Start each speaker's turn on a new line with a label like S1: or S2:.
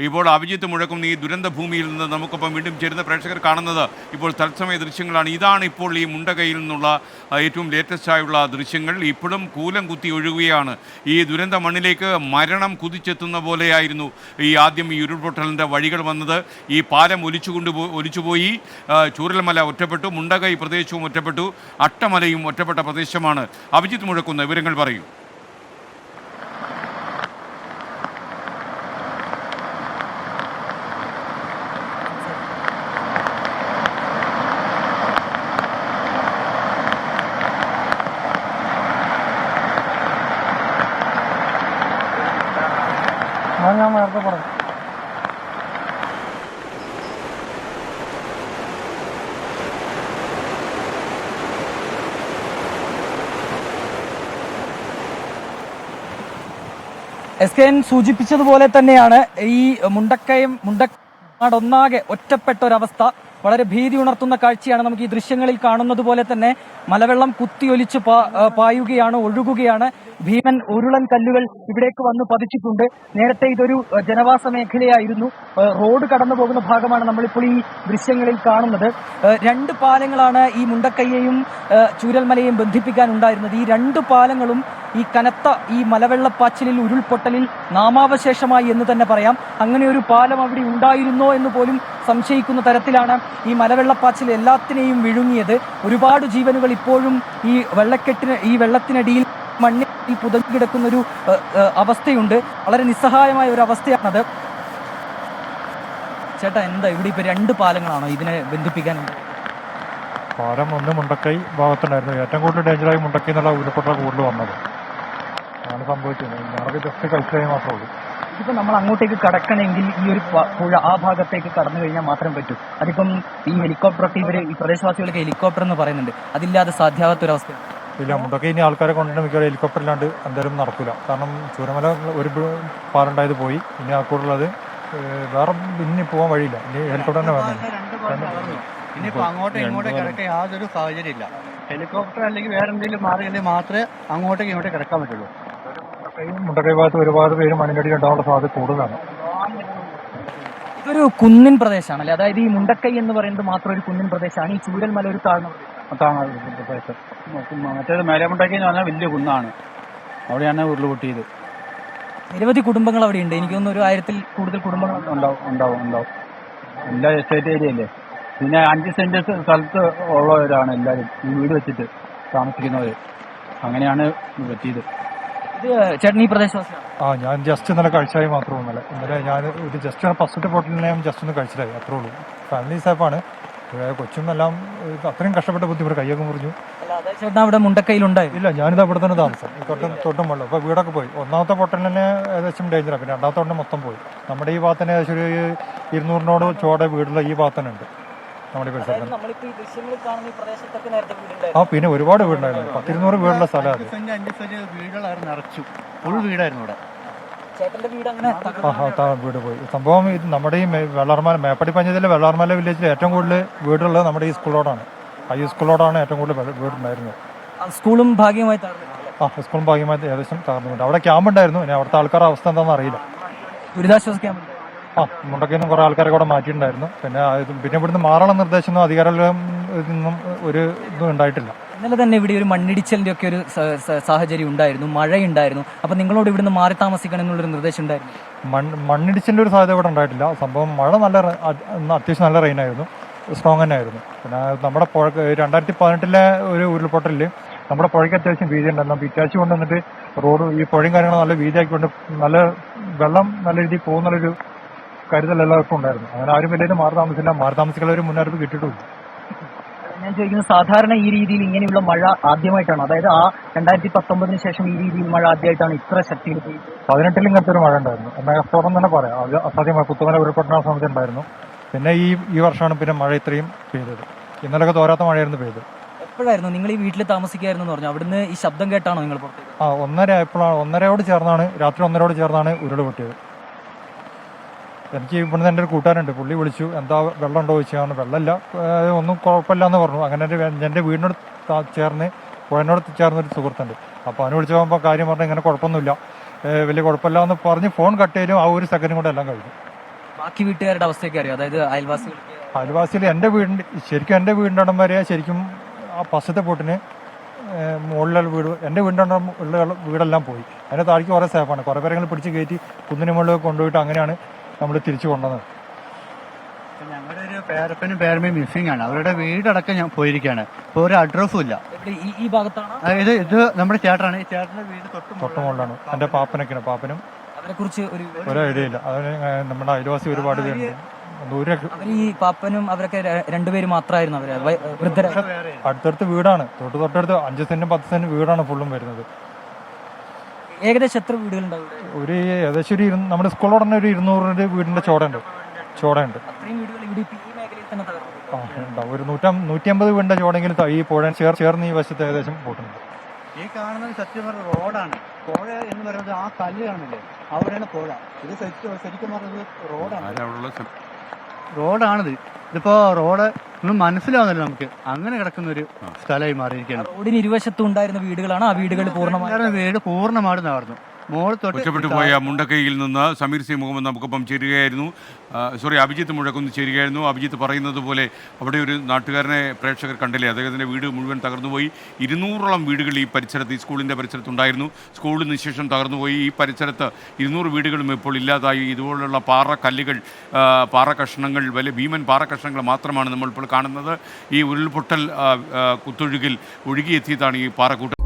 S1: ഇപ്പോൾ അഭിജിത്ത് മുഴക്കുന്ന ഈ ദുരന്ത ഭൂമിയിൽ നിന്ന് നമുക്കൊപ്പം വീണ്ടും ചേരുന്ന പ്രേക്ഷകർ കാണുന്നത് ഇപ്പോൾ തത്സമയ ദൃശ്യങ്ങളാണ്. ഇതാണ് ഇപ്പോൾ ഈ മുണ്ടകയിൽ നിന്നുള്ള ഏറ്റവും ലേറ്റസ്റ്റ് ആയുള്ള ദൃശ്യങ്ങൾ. ഇപ്പോഴും കൂലം കുത്തി ഒഴുകുകയാണ്. ഈ ദുരന്ത മണ്ണിലേക്ക് മരണം കുതിച്ചെത്തുന്ന പോലെയായിരുന്നു ഈ ആദ്യം ഈ ഉരുൾപൊട്ടലിന്റെ വഴികൾ വന്നത്. ഈ പാലം ഒലിച്ചുകൊണ്ട് പോ- ഒലിച്ചുപോയി ചൂരൽമല ഒറ്റപ്പെട്ടു. മുണ്ടകൈ പ്രദേശവും ഒറ്റപ്പെട്ടു. അട്ടമലയും ഒറ്റപ്പെട്ട പ്രദേശമാണ്. അഭിജിത്ത് മുഴക്കുന്ന വിവരങ്ങൾ പറയൂ.
S2: അത് ഞാൻ നേരത്തെ പറഞ്ഞു.
S3: എസ് കെ എൻ സൂചിപ്പിച്ചതുപോലെ തന്നെയാണ് ഈ മുണ്ടക്കയം മുണ്ടക്കാടൊന്നാകെ ഒറ്റപ്പെട്ട ഒരവസ്ഥ. വളരെ ഭീതി ഉണർത്തുന്ന കാഴ്ചയാണ് നമുക്ക് ഈ ദൃശ്യങ്ങളിൽ കാണുന്നത് പോലെ തന്നെ. മലവെള്ളം കുത്തിയൊലിച്ച് പായുകയാണ് ഒഴുകുകയാണ്. ഭീമൻ ഉരുളൻ കല്ലുകൾ ഇവിടേക്ക് വന്ന് പതിച്ചിട്ടുണ്ട്. നേരത്തെ ഇതൊരു ജനവാസ മേഖലയായിരുന്നു. റോഡ് കടന്നു പോകുന്ന ഭാഗമാണ് നമ്മളിപ്പോൾ ഈ ദൃശ്യങ്ങളിൽ കാണുന്നത്. രണ്ട് പാലങ്ങളാണ് ഈ മുണ്ടക്കയ്യെയും ചൂരൽമലയും ബന്ധിപ്പിക്കാൻ ഉണ്ടായിരുന്നത്. ഈ രണ്ട് പാലങ്ങളും ഈ കനത്ത ഈ മലവെള്ളപ്പാച്ചിലിൽ ഉരുൾപൊട്ടലിൽ നാമാവശേഷമായി എന്ന് തന്നെ പറയാം. അങ്ങനെ ഒരു പാലം അവിടെ ഉണ്ടായിരുന്നോ എന്ന് പോലും സംശയിക്കുന്ന തരത്തിലാണ് ഈ മലവെള്ളപ്പാച്ചിൽ എല്ലാത്തിനെയും വിഴുങ്ങിയത്. ഒരുപാട് ജീവനുകൾ ഇപ്പോഴും ഈ വെള്ളക്കെട്ടിന് ഈ വെള്ളത്തിനടിയിൽ മണ്ണിൽ പുതഞ്ഞു കിടക്കുന്ന ഒരു ഏഹ്, ഏഹ്, അവസ്ഥയുണ്ട്. വളരെ നിസ്സഹായമായ ഒരു അവസ്ഥയാണത്. ചേട്ടാ എന്താ ഇവിടെ ഇപ്പൊ രണ്ട് പാലങ്ങളാണോ ഇതിനെ ബന്ധിപ്പിക്കാൻ?
S2: പാലം ഒന്ന് മുണ്ടക്കൈ ഭാഗത്തുണ്ടായിരുന്നു. ഏറ്റവും കൂടുതൽ ഡേഞ്ചറായി മുണ്ടക്കൈ എന്നുള്ള ഉരുൾപൊട്ടൽ കൂടുതൽ വന്നത്. അതാണ് സംഭവിച്ചത്. ഞങ്ങൾക്ക് ജസ്റ്റ് കഴിച്ചാൽ മാത്രമേ ഉള്ളൂ.
S3: ഇതിപ്പോ നമ്മൾ അങ്ങോട്ടേക്ക് കടക്കണമെങ്കിൽ ഈ ഒരു പുഴ ആ ഭാഗത്തേക്ക് കടന്നു കഴിഞ്ഞാൽ മാത്രം പറ്റൂ. അതിപ്പം ഈ ഹെലികോപ്റ്റർ ഒക്കെ ഇവർ ഈ പ്രദേശവാസികൾക്ക് ഹെലികോപ്റ്റർ എന്ന് പറയുന്നുണ്ട്. അതില്ലാതെ അവസ്ഥയാണ്.
S2: ഇല്ല മുണ്ടൊക്കെ ഇനി ആൾക്കാരെ കൊണ്ടുവരണം മിക്കവാറും ഹെലികോപ്റ്റർ ഇല്ലാണ്ട് എന്തായാലും നടക്കില്ല കാരണം ചൂരമല ഒരു പാലുണ്ടായത് പോയി. ഇനി ആ കൂടുതലുള്ളത് ഏഹ്, വേറെ ഇനി പോകാൻ വഴിയില്ല. ഇനി ഹെലികോപ്റ്റർ തന്നെ വേണം.
S4: ഇനിയിപ്പോ അങ്ങോട്ടും ഇങ്ങോട്ടും കിടക്കാൻ യാതൊരു സാഹചര്യം ഇല്ല ഹെലികോപ്റ്റർ അല്ലെങ്കിൽ വേറെ എന്തെങ്കിലും മാർഗം മാത്രമേ അങ്ങോട്ടേക്ക് ഇങ്ങോട്ടേക്ക് കിടക്കാൻ പറ്റുള്ളൂ.
S2: മുണ്ടക്കൈ ഭാഗത്ത് ഒരുപാട് പേര് മണ്ണിനടി ഉണ്ടാവാനുള്ള സാധ്യത കൂടുതലാണ്.
S3: ഇതൊരു കുന്നിൻ പ്രദേശമാണ് അല്ലെ? അതായത് ഈ മുണ്ടക്കൈ എന്ന് പറയുന്നത് മാത്രം ഒരു കുന്നിൻ പ്രദേശമാണ്. ഈ ചൂരൽമല ഒരു താഴ്ന്ന പ്രദേശം.
S4: മറ്റേത് മേലമുണ്ടക്കൈ എന്ന് പറഞ്ഞാൽ വലിയ കുന്നാണ്. അവിടെയാണ് ഉരുളുപൊട്ടിയത്
S3: നിരവധി കുടുംബങ്ങൾ അവിടെ ഉണ്ട്. എനിക്ക് തോന്നുന്നു ഒരു ആയിരത്തിൽ കൂടുതൽ കുടുംബങ്ങൾ
S4: ഉണ്ടാവും ഉണ്ടാവും ഉണ്ടാവും. എല്ലാ എസ്റ്റേറ്റ് ഏരിയ അല്ലേ പിന്നെ അഞ്ച് സെന്റ് സ്ഥലത്ത് ഉള്ളവരാണ് എല്ലാവരും. ഈ വീട് വെച്ചിട്ട് താമസിക്കുന്നവര്. അങ്ങനെയാണ് പറ്റിയത്.
S3: ചേട്ടൻ ഈ പ്രദേശവാസിയാണ്?
S2: ആ ഞാൻ ജസ്റ്റ് ഇന്നലെ കഴിച്ചായി മാത്രമേ ഇന്നലെ. ഇന്നലെ ഞാൻ ഒരു ജസ്റ്റ് ഒരു ഫസ്റ്റ് ബോട്ടിലിനെ ഞാൻ ജസ്റ്റ് ഒന്ന് കഴിച്ചതായി അത്രേ ഉള്ളൂ. ഫാമിലി സേഫാണ് കൊച്ചും എല്ലാം അത്രയും കഷ്ടപ്പെട്ട ബുദ്ധിമുട്ട് കയ്യൊക്കെ മുറിഞ്ഞു.
S3: ചേട്ടൻ അവിടെ മുണ്ടക്കൈയിലുണ്ടായിരുന്നു
S2: ഇല്ല ഞാനിത് അവിടെ തന്നെ താമസം. തൊട്ടും തൊട്ടും വെള്ളം. അപ്പോൾ വീടൊക്കെ പോയി. ഒന്നാമത്തെ പൊട്ടലിന് തന്നെ ഏകദേശം ഡേഞ്ചറാണ് പിന്നെ രണ്ടാമത്തെ പൊട്ടൽ മൊത്തം പോയി. നമ്മുടെ ഈ ഭാഗത്തിന് ഏകദേശം ഒരു ഇരുന്നൂറിനോട് ചോടെ വീടുള്ള ഈ ഭാഗത്തന്നെ ഉണ്ട്. നമ്മുടെ ഈ പരിസരത്ത് ആ പിന്നെ ഒരുപാട് വീടുണ്ടായിരുന്നു. പത്തിരുന്നൂറ് വീടുള്ള
S4: സ്ഥലമാണ് വീടുകളായിരുന്നു നിറച്ചു. ഫുൾ വീടായിരുന്നു ഇവിടെ
S3: വീട്
S2: പോയി. സംഭവം ഇത് നമ്മുടെ ഈ വെള്ളാർമല മേപ്പടി പഞ്ചായത്തിലെ വെള്ളാർമല വില്ലേജിൽ ഏറ്റവും കൂടുതൽ വീടുള്ളത് നമ്മുടെ ഈ സ്കൂളോടാണ് ഹൈ സ്കൂളോടാണ് സ്കൂൾ റോഡാണ് ഏറ്റവും കൂടുതൽ വീട് വീടുണ്ടായിരുന്നത്.
S3: ആ, സ്കൂളും ഭാഗ്യമായി
S2: ആ സ്കൂളും ഭാഗ്യമായി ഏകദേശം തകർന്നുണ്ട് അവിടെ ക്യാമ്പ് ഉണ്ടായിരുന്നു ഇനി അവിടുത്തെ ആൾക്കാരുടെ അവസ്ഥ എന്താണെന്ന് അറിയില്ല.
S3: ദുരിതാശ്വാസ ക്യാമ്പ്
S2: ആ മുണ്ടക്കയിൽ കുറെ കുറേ ആൾക്കാരെ കൂടെ മാറ്റിയിട്ടുണ്ടായിരുന്നു. പിന്നെ ഇത് പിന്നെ ഇവിടുന്ന് മാറാനുള്ള നിർദ്ദേശം അധികാരം നിന്നും ഒരു ഇതും ഉണ്ടായിട്ടില്ല.
S3: ഇന്നലെ തന്നെ ഇവിടെ ഒരു മണ്ണിടിച്ചലിന്റെ ഒക്കെ ഒരു സാഹചര്യം ഉണ്ടായിരുന്നു മഴയുണ്ടായിരുന്നു. അപ്പൊ നിങ്ങളോട് ഇവിടുന്ന് മാറി താമസിക്കണം എന്നുള്ളൊരു നിർദ്ദേശം ഉണ്ടായിരുന്നു?
S2: മണ്ണ് മണ്ണിടിച്ചിന്റെ ഒരു സാധ്യത ഇവിടെ ഉണ്ടായിട്ടില്ല. സംഭവം മഴ നല്ല അത്യാവശ്യം നല്ല റെയിൻ ആയിരുന്നു സ്ട്രോങ് തന്നെ ആയിരുന്നു പിന്നെ നമ്മുടെ പുഴ രണ്ടായിരത്തി പതിനെട്ടിലെ ഒരു ഉരുൾപൊട്ടലിൽ നമ്മുടെ പുഴയ്ക്ക് അത്യാവശ്യം വീതി ഉണ്ടായിരുന്നു. ബിറ്റാച്ച് കൊണ്ടുവന്നിട്ട് റോഡ് ഈ പുഴയും കാര്യങ്ങളും നല്ല വീതിയാക്കിക്കൊണ്ട് നല്ല വെള്ളം നല്ല രീതിയിൽ പോകുന്നുള്ളൊരു കരുതൽ എല്ലാവർക്കും ഉണ്ടായിരുന്നു. അങ്ങനെ ആരും വലിയ മാറി താമസിക്കില്ല മാറി താമസിക്കുന്ന ഒരു മുന്നറിയിപ്പ് കിട്ടിയിട്ടുണ്ട്.
S3: ഞാൻ ചോദിക്കുന്നത് സാധാരണ ഈ രീതിയിൽ ഇങ്ങനെയുള്ള മഴ ആദ്യമായിട്ടാണ്? അതായത് ആ രണ്ടായിരത്തി പത്തൊമ്പതിന് ശേഷം ഈ രീതിയിൽ മഴ ആദ്യമായിട്ടാണ് ഇത്ര ശക്തിയിൽ
S2: പതിനെട്ടിൽ ഇങ്ങനത്തെ ഒരു മഴ ഉണ്ടായിരുന്നു. മെഗാസ്ഫോറം തന്നെ പറയാം. അത് അസാധ്യമായി പുത്തുമല ഉരുൾപൊട്ടണ സമയത്ത് ഉണ്ടായിരുന്നു. പിന്നെ ഈ ഈ വർഷമാണ് പിന്നെ മഴ ഇത്രയും പെയ്തത്. ഇന്നലെയൊക്കെ തോരാത്ത മഴയായിരുന്നു പെയ്തത്.
S3: എപ്പോഴായിരുന്നു? നിങ്ങൾ ഈ വീട്ടിൽ താമസിക്കായിരുന്നു എന്ന് പറഞ്ഞു? അവിടുന്ന് ഈ ശബ്ദം കേട്ടാണോ നിങ്ങൾ പുറത്തേക്ക്?
S2: ആ ഒന്നര എപ്പോഴാണ് ഒന്നരയോട് ചേർന്നാണ് രാത്രി ഒന്നരയോട് ചേർന്നാണ് ഉരുൾ പൊട്ടിയത്. എനിക്ക് ഇവിടുന്ന് എന്റെ ഒരു കൂട്ടുകാരുണ്ട്. പുള്ളി വിളിച്ചു എന്താ വെള്ളം ഉണ്ടോ ചോദിച്ചാൽ വെള്ളമില്ല. ഒന്നും കുഴപ്പമില്ല എന്ന് പറഞ്ഞു. അങ്ങനെ എന്റെ എന്റെ വീടിനോട് ചേർന്ന് പുഴനോട് ചേർന്നൊരു സുഹൃത്തുണ്ട്. അപ്പോൾ അവന് വിളിച്ചു പോകുമ്പോൾ കാര്യം പറഞ്ഞു ഇങ്ങനെ കുഴപ്പമൊന്നുമില്ല. വലിയ കുഴപ്പമില്ല എന്ന് പറഞ്ഞ് ഫോൺ കട്ട് ചെയ്തും. ആ ഒരു സെക്കൻഡ് കൊണ്ട് എല്ലാം കഴിഞ്ഞു.
S3: ബാക്കി വീട്ടുകാരുടെ അവസ്ഥയൊക്കെ അറിയോ? അതായത് അയൽവാസികൾ
S2: അയൽവാസിയിൽ എന്റെ വീടിന്റെ ശരിക്കും എന്റെ വീടിന്റെ വരെ ശരിക്കും ആ പശത്തെ പൊട്ടിന് മുകളിലുള്ള വീട് എന്റെ വീടിന്റെ ഉള്ള വീടെല്ലാം പോയി. അതിന്റെ താഴേക്ക് കുറേ സേഫാണ്. കുറേ പേരെങ്കിലും പിടിച്ച് കയറ്റി കുന്നിന് മുകളിൽ കൊണ്ടുപോയിട്ട് അങ്ങനെയാണ് നമ്മൾ തിരിച്ചു കൊണ്ടുവന്നത്.
S5: ഞങ്ങളുടെ ഒരു പേരപ്പനും പേരമ്മയും മിസ്സിംഗ് ആണ്. അവരുടെ വീടടക്കം ഞാൻ പോയിരിക്കുകയാണ്. ഇപ്പോൾ ഒരു അഡ്രസ്സും ഇല്ല.
S3: ഈ ഭാഗത്താണ്?
S5: അതായത് ഇത് നമ്മുടെ ചേട്ടനാണ്. ഈ ചേട്ടന്റെ വീട് തൊട്ട്
S2: തൊട്ട് മുകളിലാണ്. എന്റെ പാപ്പനൊക്കെയാണ്. പാപ്പനും
S3: അവരെ കുറിച്ച് ഒരു
S2: ഒരു ഐഡിയ ഇല്ല. അതിന് നമ്മുടെ അയൽവാസി ഒരുപാട് പേരുണ്ട്. ദൂരെ
S3: ഈ പാപ്പനും അവരൊക്കെ ര- രണ്ടുപേര് മാത്രമായിരുന്നു അവർ. വൃദ്ധര.
S2: അടുത്തടുത്ത് വീടാണ്. തൊട്ട് തൊട്ടടുത്ത് അഞ്ച് സെന്റും പത്ത് സെന്റും വീടാണ് ഫുള്ളും വരുന്നത്.
S3: ഏകദേശം എത്ര വീടുകളുണ്ടാവും ഇവിടെ?
S2: ഒരു ഏകദേശം ഒരു നമ്മുടെ സ്കൂളോട് തന്നെ ഒരു ഇരുന്നൂറിന്റെ വീടിന്റെ ചോടയുണ്ട്. ചോടയുണ്ട്.
S3: അത്രയും വീടുകൾ ഇവിടെ ഇപ്പൊ ഈ മേഖലയിൽ തന്നെ തകർന്നു
S2: ആ ഉണ്ടാവും. ഒരു നൂറ്റം നൂറ്റിയമ്പത് വീടിന്റെ ചോടെങ്കിലും ത- ഈ പുഴ ചേർ ചേർന്ന് ഈ വശത്ത് ഏകദേശം പോട്ടുണ്ട്.
S5: ഈ കാണുന്നത് സത്യം പറഞ്ഞ റോഡാണ്. പുഴ എന്ന് പറയുന്നത് ആ കല്ല് കാണില്ലേ അവിടെയാണ് പുഴ. ഇത് ശരിക്കും ശരിക്കും പറഞ്ഞത് റോഡാണ്. റോഡാണിത്. ഇതിപ്പോ റോഡ് ഒന്നും മനസ്സിലാവുന്നില്ല നമുക്ക്. അങ്ങനെ കിടക്കുന്ന ഒരു സ്ഥലമായി മാറിയിരിക്കുകയാണ്.
S3: റോഡിന് ഇരുവശത്തും ഉണ്ടായിരുന്ന വീടുകളാണ് ആ വീടുകൾ
S5: പൂർണമായി വീട് പൂർണമായിട്ട് തകർന്നു.
S1: ഒറ്റപ്പെട്ടു പോയ മുണ്ടക്കൈയിൽ നിന്ന് സമീർ സി മുഹമ്മദ് നമുക്കൊപ്പം ചേരുകയായിരുന്നു. സോറി അഭിജിത്ത് മുഴക്കൊന്ന് ചേരുകയായിരുന്നു. അഭിജിത്ത് പറയുന്നത് പോലെ അവിടെ ഒരു നാട്ടുകാരനെ പ്രേക്ഷകർ കണ്ടില്ലേ? അദ്ദേഹത്തിന്റെ വീട് മുഴുവൻ തകർന്നുപോയി. ഇരുന്നൂറോളം വീടുകൾ ഈ പരിസരത്ത് ഈ സ്കൂളിന്റെ പരിസരത്തുണ്ടായിരുന്നു. സ്കൂളിന് ശേഷം തകർന്നുപോയി. ഈ പരിസരത്ത് ഇരുന്നൂറ് വീടുകളും ഇപ്പോൾ ഇല്ലാതായി. ഇതുപോലുള്ള പാറ കല്ലുകൾ പാറ കഷ്ണങ്ങൾ വലിയ ഭീമൻ പാറ കഷ്ണങ്ങൾ മാത്രമാണ് നമ്മളിപ്പോൾ കാണുന്നത്. ഈ ഉരുൾപൊട്ടൽ കുത്തൊഴുകിൽ ഒഴുകിയെത്തിയതാണ് ഈ പാറക്കൂട്ടം.